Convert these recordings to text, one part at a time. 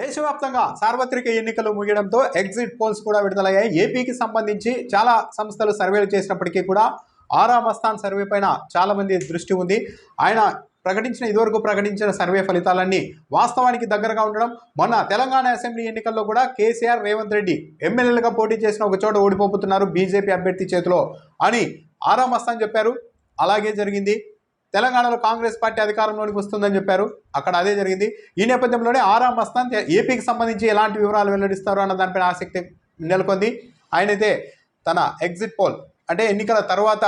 దేశవ్యాప్తంగా సార్వత్రిక ఎన్నికలు ముగియడంతో ఎగ్జిట్ పోల్స్ కూడా విడుదలయ్యాయి. ఏపీకి సంబంధించి చాలా సంస్థలు సర్వేలు చేసినప్పటికీ కూడా ఆరా మస్తాన్ సర్వే పైన చాలామంది దృష్టి ఉంది. ఆయన ప్రకటించిన ఇదివరకు ప్రకటించిన సర్వే ఫలితాలన్నీ వాస్తవానికి దగ్గరగా ఉండడం మొన్న తెలంగాణ అసెంబ్లీ ఎన్నికల్లో కూడా కేసీఆర్ రేవంత్ రెడ్డి ఎమ్మెల్యేలుగా పోటీ చేసిన ఒక చోట ఓడిపోతున్నారు బీజేపీ అభ్యర్థి చేతిలో అని ఆరా మస్తాన్ చెప్పారు. అలాగే జరిగింది. తెలంగాణలో కాంగ్రెస్ పార్టీ అధికారంలోనికి వస్తుందని చెప్పారు. అక్కడ అదే జరిగింది. ఈ నేపథ్యంలోనే ఆరా మస్తాన్ ఏపీకి సంబంధించి ఎలాంటి వివరాలు వెల్లడిస్తారు అన్న దానిపైన ఆసక్తి నెలకొంది. ఆయనైతే తన ఎగ్జిట్ పోల్ అంటే ఎన్నికల తర్వాత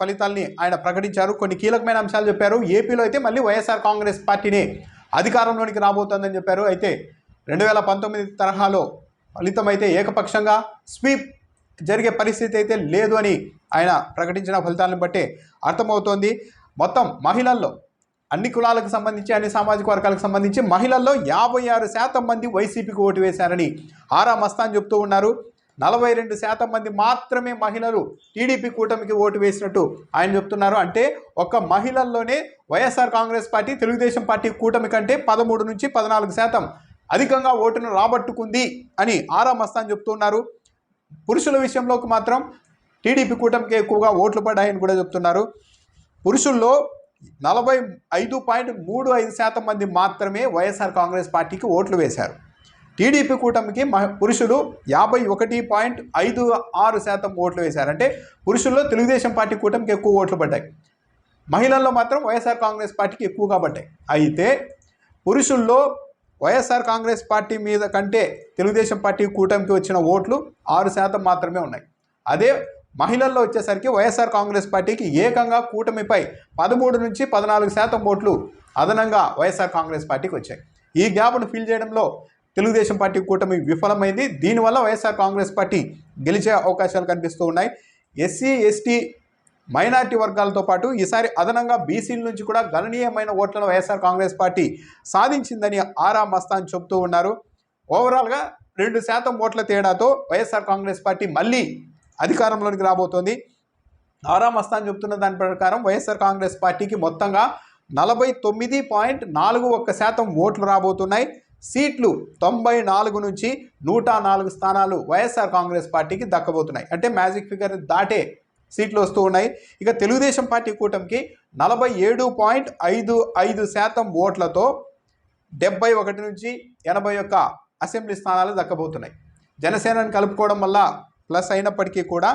ఫలితాల్ని ఆయన ప్రకటించారు. కొన్ని కీలకమైన అంశాలు చెప్పారు. ఏపీలో అయితే మళ్ళీ వైఎస్ఆర్ కాంగ్రెస్ పార్టీని అధికారంలోనికి రాబోతోందని చెప్పారు. అయితే రెండు వేల పంతొమ్మిది తరహాలో ఫలితం అయితే ఏకపక్షంగా స్వీప్ జరిగే పరిస్థితి అయితే లేదు అని ఆయన ప్రకటించిన ఫలితాలను బట్టి అర్థమవుతోంది. మొత్తం మహిళల్లో అన్ని కులాలకు సంబంధించి అన్ని సామాజిక వర్గాలకు సంబంధించి మహిళల్లో యాభై ఆరు శాతం మంది వైసీపీకి ఓటు వేశారని ఆరా మస్తాన్ చెప్తూ ఉన్నారు. నలభై రెండు శాతం మంది మాత్రమే మహిళలు టీడీపీ కూటమికి ఓటు వేసినట్టు ఆయన చెప్తున్నారు. అంటే ఒక మహిళల్లోనే YSR Congress party Telugu Desam party కూటమి కంటే పదమూడు నుంచి పద్నాలుగు శాతం అధికంగా ఓటును రాబట్టుకుంది అని ఆరా మస్తాన్ చెప్తున్నారు పురుషుల విషయంలోకి మాత్రం టీడీపీ కూటమికి ఎక్కువగా ఓట్లు పడ్డాయని కూడా చెప్తున్నారు. పురుషుల్లో నలభై ఐదు పాయింట్ మూడు ఐదు శాతం మంది మాత్రమే వైఎస్ఆర్ కాంగ్రెస్ పార్టీకి ఓట్లు వేశారు. టీడీపీ కూటమికి మహ పురుషులు యాభై ఒకటి పాయింట్ ఐదు ఆరు శాతం ఓట్లు వేశారు. అంటే పురుషుల్లో తెలుగుదేశం పార్టీ కూటమికి ఎక్కువ ఓట్లు పడ్డాయి. మహిళల్లో మాత్రం వైఎస్ఆర్ కాంగ్రెస్ పార్టీకి ఎక్కువగా పడ్డాయి. అయితే పురుషుల్లో వైఎస్ఆర్ కాంగ్రెస్ పార్టీ మీద కంటే తెలుగుదేశం పార్టీ కూటమికి వచ్చిన ఓట్లు ఆరు శాతం మాత్రమే ఉన్నాయి. అదే మహిళల్లో వచ్చేసరికి వైఎస్ఆర్ కాంగ్రెస్ పార్టీకి ఏకంగా కూటమిపై పదమూడు నుంచి పద్నాలుగు శాతం ఓట్లు అదనంగా వైఎస్ఆర్ కాంగ్రెస్ పార్టీకి వచ్చాయి. ఈ గ్యాప్ను ఫిల్ చేయడంలో తెలుగుదేశం పార్టీ కూటమి విఫలమైంది. దీనివల్ల వైఎస్ఆర్ కాంగ్రెస్ పార్టీ గెలిచే అవకాశాలు కనిపిస్తూ ఉన్నాయి. ఎస్సీ ఎస్టీ మైనార్టీ వర్గాలతో పాటు ఈసారి అదనంగా బీసీల నుంచి కూడా గణనీయమైన ఓట్లను వైఎస్ఆర్ కాంగ్రెస్ పార్టీ సాధించిందని ఆరా మస్తాన్ చెబుతూ ఉన్నారు. ఓవరాల్గా రెండు శాతం ఓట్ల తేడాతో వైఎస్ఆర్ కాంగ్రెస్ పార్టీ మళ్ళీ అధికారంలోనికి రాబోతోంది. నారా మస్తాన్ చెబుతున్న దాని ప్రకారం వైఎస్ఆర్ కాంగ్రెస్ పార్టీకి మొత్తంగా నలభై తొమ్మిది పాయింట్ నాలుగు ఒక్క శాతం ఓట్లు రాబోతున్నాయి. సీట్లు తొంభై నాలుగు నుంచి నూట నాలుగు స్థానాలు వైఎస్ఆర్ కాంగ్రెస్ పార్టీకి దక్కబోతున్నాయి. అంటే మ్యాజిక్ ఫిగర్ దాటే సీట్లు వస్తూ ఉన్నాయి. ఇక తెలుగుదేశం పార్టీ కూటమికి నలభై ఏడు పాయింట్ ఐదు ఐదు శాతం ఓట్లతో డెబ్బై ఒకటి నుంచి ఎనభై ఒక్క అసెంబ్లీ స్థానాలు దక్కబోతున్నాయి. జనసేనను కలుపుకోవడం వల్ల ప్లస్ అయినప్పటికీ కూడా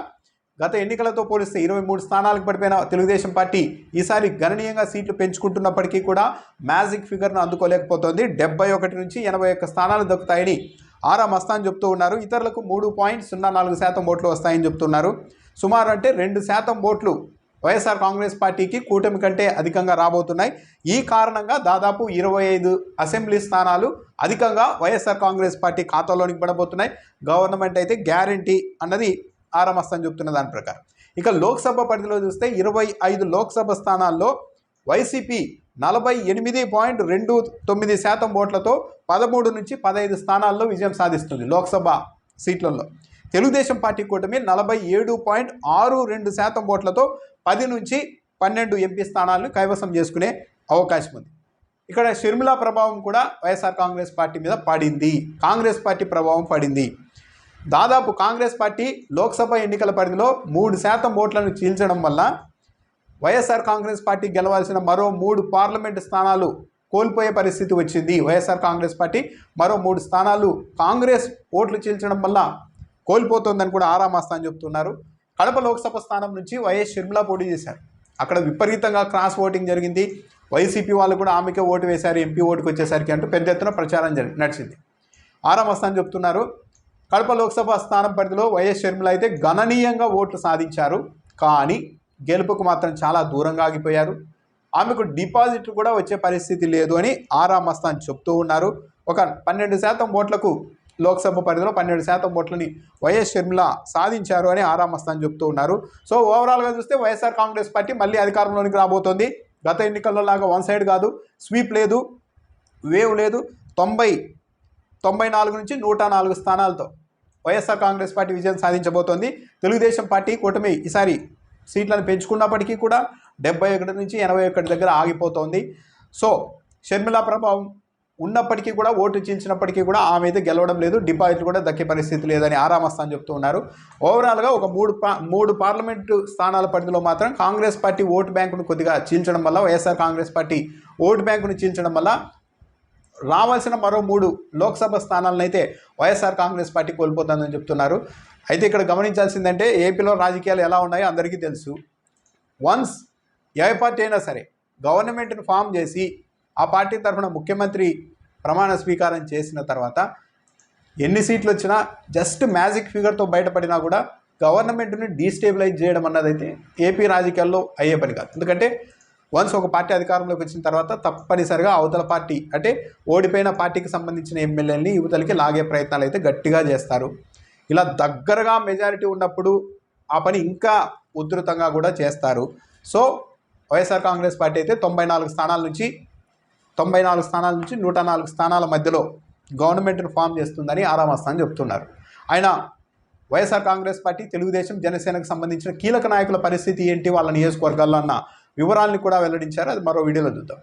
గత ఎన్నికలతో పోలిస్తే ఇరవై మూడు స్థానాలకు పడిపోయిన తెలుగుదేశం పార్టీ ఈసారి గణనీయంగా సీట్లు పెంచుకుంటున్నప్పటికీ కూడా మ్యాజిక్ ఫిగర్ను అందుకోలేకపోతుంది. డెబ్బై ఒకటి నుంచి ఎనభై ఒక్క స్థానాలు దక్కుతాయని ఆరా మస్తాన్ చెప్తూ ఉన్నారు. ఇతరులకు మూడు పాయింట్ సున్నా నాలుగు శాతం ఓట్లు వస్తాయని చెప్తున్నారు. సుమారు అంటే రెండు శాతం ఓట్లు వైఎస్ఆర్ కాంగ్రెస్ పార్టీకి కూటమి కంటే అధికంగా రాబోతున్నాయి. ఈ కారణంగా దాదాపు ఇరవై ఐదు అసెంబ్లీ స్థానాలు అధికంగా వైఎస్ఆర్ కాంగ్రెస్ పార్టీ ఖాతాలోనికి పడబోతున్నాయి. గవర్నమెంట్ అయితే గ్యారంటీ అన్నది ఆరమస్తని చెప్తున్న దాని ప్రకారం. ఇక లోక్సభ పరిధిలో చూస్తే ఇరవై ఐదు లోక్సభ స్థానాల్లో వైసీపీ నలభై ఎనిమిది పాయింట్ రెండు తొమ్మిది శాతం ఓట్లతో పదమూడు నుంచి పదహైదు స్థానాల్లో విజయం సాధిస్తుంది లోక్సభ సీట్లలో. తెలుగుదేశం పార్టీ కూటమి నలభై ఏడు పాయింట్ ఆరు రెండు శాతం ఓట్లతో పది నుంచి పన్నెండు ఎంపీ స్థానాలను కైవసం చేసుకునే అవకాశం ఉంది. ఇక్కడ షర్మిల ప్రభావం కూడా వైఎస్ఆర్ కాంగ్రెస్ పార్టీ మీద పడింది. కాంగ్రెస్ పార్టీ ప్రభావం పడింది. దాదాపు కాంగ్రెస్ పార్టీ లోక్సభ ఎన్నికల పరిధిలో మూడు శాతం ఓట్లను చీల్చడం వల్ల వైఎస్ఆర్ కాంగ్రెస్ పార్టీ గెలవాల్సిన మరో మూడు పార్లమెంటు స్థానాలు కోల్పోయే పరిస్థితి వచ్చింది. వైఎస్ఆర్ కాంగ్రెస్ పార్టీ మరో మూడు స్థానాలు కాంగ్రెస్ ఓట్లు చీల్చడం వల్ల కోల్పోతోందని కూడా ఆరామాస్తా చెప్తున్నారు. కడప లోక్సభ స్థానం నుంచి వైఎస్ షర్మిల పోటీ చేశారు. అక్కడ విపరీతంగా క్రాస్ ఓటింగ్ జరిగింది. వైసీపీ వాళ్ళు కూడా ఆమెకే ఓటు వేశారు ఎంపీ ఓటుకు వచ్చేసరికి అంటూ పెద్ద ఎత్తున ప్రచారం జరి నడిచింది. ఆరామస్తాన్ చెప్తున్నారు. కడప లోక్సభ స్థానం పరిధిలో వైఎస్ షర్మిల అయితే గణనీయంగా ఓట్లు సాధించారు. కానీ గెలుపుకు మాత్రం చాలా దూరంగా ఆగిపోయారు. ఆమెకు డిపాజిట్లు కూడా వచ్చే పరిస్థితి లేదు అని ఆరా మస్తాన్ చెప్తూ ఉన్నారు. ఒక పన్నెండు శాతం ఓట్లకు లోక్సభ పరిధిలో పన్నెండు శాతం ఓట్లని వైఎస్ షర్మిల సాధించారు అని ఆరామస్తాన్ చెప్తూ ఉన్నారు. సో ఓవరాల్గా చూస్తే వైఎస్ఆర్ కాంగ్రెస్ పార్టీ మళ్ళీ అధికారంలోనికి రాబోతోంది. గత ఎన్నికల్లో లాగా వన్ సైడ్ కాదు స్వీప్ లేదు వేవ్ లేదు. తొంభై తొంభై నాలుగు నుంచి నూట నాలుగు స్థానాలతో వైఎస్ఆర్ కాంగ్రెస్ పార్టీ విజయం సాధించబోతోంది. తెలుగుదేశం పార్టీ కూటమి ఈసారి సీట్లను పెంచుకున్నప్పటికీ కూడా డెబ్బై ఒకటి నుంచి ఎనభై ఒకటి దగ్గర ఆగిపోతోంది. సో షర్మిల ప్రభావం ఉన్నప్పటికీ కూడా ఓటు చీల్చినప్పటికీ కూడా ఆమె అయితే గెలవడం లేదు డిపాజిట్లు కూడా దక్కే పరిస్థితి లేదని ఆరామస్థానం చెప్తూ ఉన్నారు. ఓవరాల్గా ఒక మూడు పా మూడు పార్లమెంటు స్థానాల పరిధిలో మాత్రం కాంగ్రెస్ పార్టీ ఓటు బ్యాంకును కొద్దిగా చీల్చడం వల్ల వైఎస్ఆర్ కాంగ్రెస్ పార్టీ ఓటు బ్యాంకును చీల్చడం వల్ల రావాల్సిన మరో మూడు లోక్సభ స్థానాలను అయితే వైఎస్ఆర్ కాంగ్రెస్ పార్టీ కోల్పోతుందని చెప్తున్నారు. అయితే ఇక్కడ గమనించాల్సిందంటే ఏపీలో రాజకీయాలు ఎలా ఉన్నాయో అందరికీ తెలుసు. వన్స్ ఏ పార్టీ అయినా సరే గవర్నమెంట్ని ఫామ్ చేసి ఆ పార్టీ తరఫున ముఖ్యమంత్రి ప్రమాణ స్వీకారం చేసిన తర్వాత ఎన్ని సీట్లు వచ్చినా జస్ట్ మ్యాజిక్ ఫిగర్తో బయటపడినా కూడా గవర్నమెంట్ని డీస్టేబిలైజ్ చేయడం అన్నదైతే ఏపీ రాజకీయాల్లో అయ్యే పని కాదు. ఎందుకంటే వన్స్ ఒక పార్టీ అధికారంలోకి వచ్చిన తర్వాత తప్పనిసరిగా అవతల పార్టీ అంటే ఓడిపోయిన పార్టీకి సంబంధించిన ఎమ్మెల్యేలని యువతలకి లాగే ప్రయత్నాలు అయితే గట్టిగా చేస్తారు. ఇలా దగ్గరగా మెజారిటీ ఉన్నప్పుడు ఆ పని ఇంకా ఉధృతంగా కూడా చేస్తారు. సో వైఎస్ఆర్ కాంగ్రెస్ పార్టీ అయితే తొంభై నాలుగు స్థానాల నుంచి తొంభై నాలుగు స్థానాల నుంచి నూట నాలుగు స్థానాల మధ్యలో గవర్నమెంట్ను ఫామ్ చేస్తుందని ఆరామస్థాన్ చెప్తున్నారు. ఆయన వైఎస్ఆర్ కాంగ్రెస్ పార్టీ తెలుగుదేశం జనసేనకు సంబంధించిన కీలక నాయకుల పరిస్థితి ఏంటి? వాళ్ళ నియోజకవర్గాల్లో అన్న వివరాలను కూడా వెల్లడించారు. అది మరో వీడియోలో చూద్దాం.